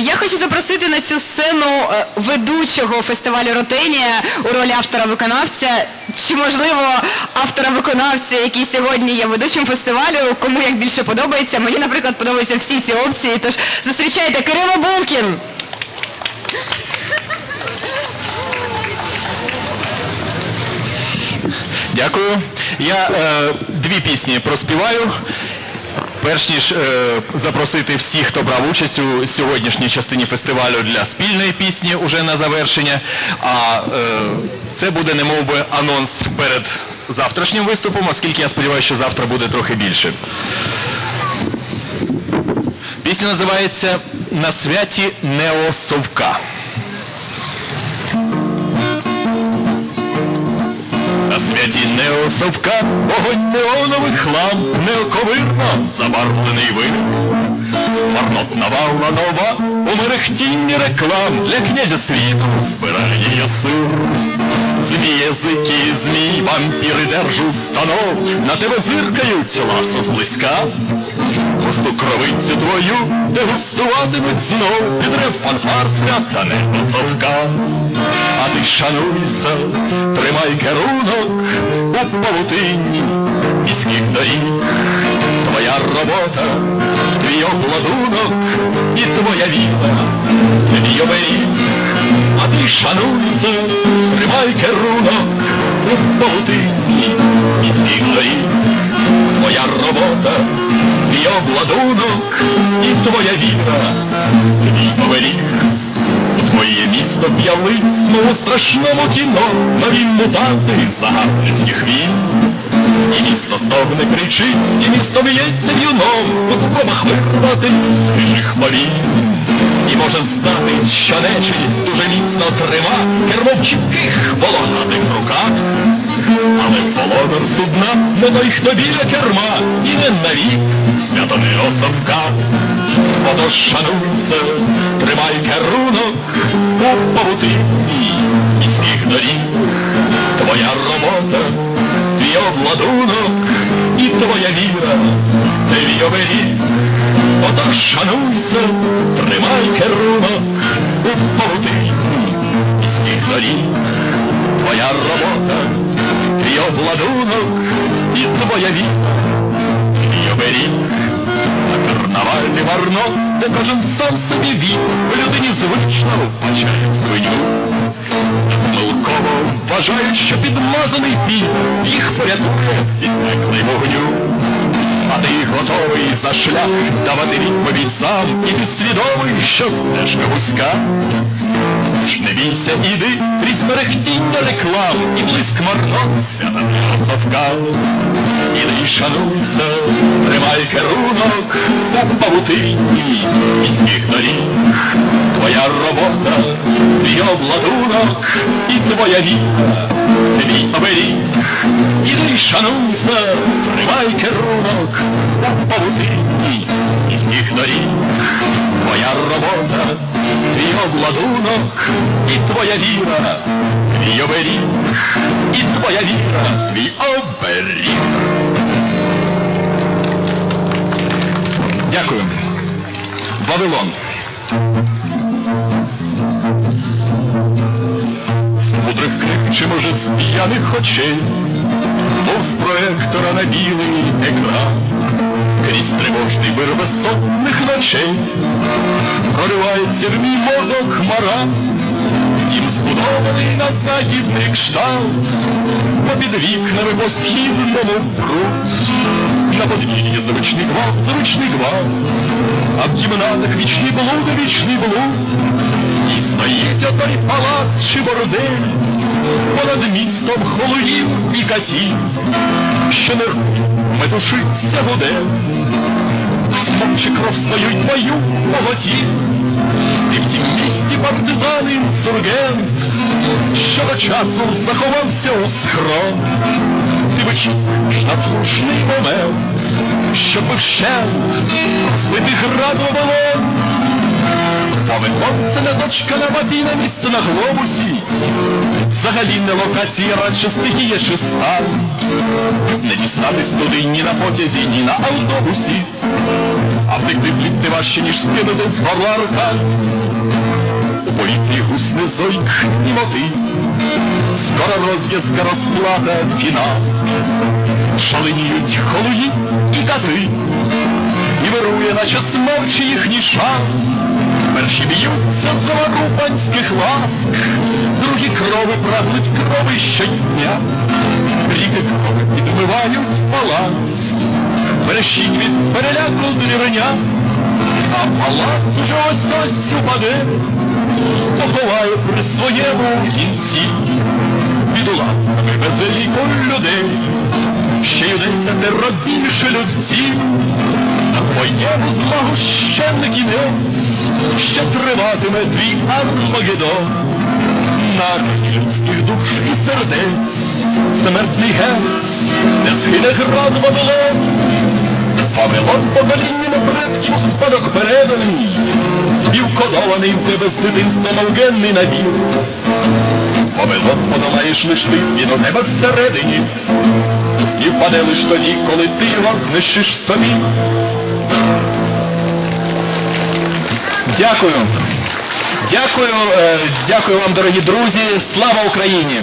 Я хочу запросити на цю сцену е, ведучого фестивалю Ротенія у ролі автора-виконавця, чи можливо автора-виконавця, який сьогодні є ведучим фестивалю, кому як більше подобається. Мені, наприклад, подобаються всі ці опції. Тож зустрічайте Кирило Булкін. Дякую. Я е, дві пісні проспіваю. Перш ніж е, запросити всіх, хто брав участь у сьогоднішній частині фестивалю для спільної пісні уже на завершення. А е, це буде немов би анонс перед завтрашнім виступом, оскільки я сподіваюся, що завтра буде трохи більше. Пісня називається На святі Неосовка. На святі неосовка, вогонь неонових ламп, неоковирно забарвлений вир. Марнотна валла нова, у мерехтінні реклам для князя світу збирає сир. Змії язики, змій, вампіри держу станов, на тебе зиркають ласо зблизька. Пусту кровицю твою дегустуватимуть знов під рев фанфар свята неосовка. А ти шануйся, тримай керунок у павутинні міських доріг. Твоя робота, твій обладунок і твоя віра, твій оберіг. А ти шануйся, тримай керунок у павутинні міських доріг. Твоя робота, твій обладунок і твоя віра, твій оберіг. Твоє місто в'явись, мов у страшному кіно, нові мутанти загарбницьких війн. І місто стогне кричить, і місто б'ється в'юном, у спробах вирвати з хижих. І може здатись, що нечисть дуже міцно трима кермо в чіпких волохатих руках. Але володар судна не той, хто біля керма, і не навік свято не осовка. Отож шануйся, тримай керунок у павутинні міських доріг. Твоя робота, обладунок і твоя віра, твій оберіг. Отож шануйся, тримай керунок у павутинні міських доріг. Твоя робота, твій обладунок і твоя віра, оберіг. На карнавальний марнот, де кожен сам собі вік, людині звично вбачає свиню. Милково вважають, що підмазаний пів їх порятує від пеклий вогню. А ти готовий за шлях давати відповідь сам, і ти свідомий, що стежка вузька. Ж не бійся, іди, крізь мерехтіння реклам і блиск марнот свята совка. Іди, шануйся, тримай керунок у павутинні міських доріг. Твоя робота, твій обладунок і твоя віра, твій оберіг. Шануйся, тримай керунок у павутинні міських доріг. Твоя робота, твій обладунок і твоя віра, твій оберіг, і твоя віра, твій оберіг. Дякую. Вавилон. З мудрих крик чи може з п'яних очей, мов проектора на білий екран, крізь тривожний вир безсонних ночей, проривається в мій мозок хмара, дім збудований на західний кшталт, попід вікнами по східному бруд, на подвір'ї звичний гвалт, звичний гвалт, а в кімнатах вічний блуд, вічний блуд, і стоїть отой палац чи бордель, понад містом холуїв і катів, що не метушиться гуде, смокче кров свою й твою поготів. І в тім місті партизан інсургент, що до часу заховався у схрон. Ти вичікуєш на слушний момент, щоб вщент збити граду оболон. Вавилон це не точка на місце на глобусі. Взагалі не локація, радше стихія чи стан. Не дістатись туди ні на потязі, ні на автобусі. а втекти звідти важче, ніж скинути з горла рука. У повітрі гусне зойк німоти, скоро розв'язка розплата фінал. Шаленіють холуї і кати, і вирує, наче смерчі їхній шар. Перші б'ються з рупанських ласк, другі крови прагнуть крови щодня. Ріки крови підмивають палац, Берещить від переляку дрівня, а палац уже ось ось упаде, поховає при своєму кінці, бідолахами без ліку людей, ще й десятеро більше людців, твоєму змагу ще не кінець, ще триватиме твій Армагеддон. На арені людських душ і сердець, смертний гець, не схине град Вавилон. Вавилон поколіннями предків спадок переданий, і вкодований в тебе з дитинства мовгенний набір. Вавилон подолаєш лиш ти, він у тебе всередині, і впаде лиш тоді, коли ти його знищиш собі. Дякую. Дякую, е, дякую вам, дорогі друзі. Слава Україні!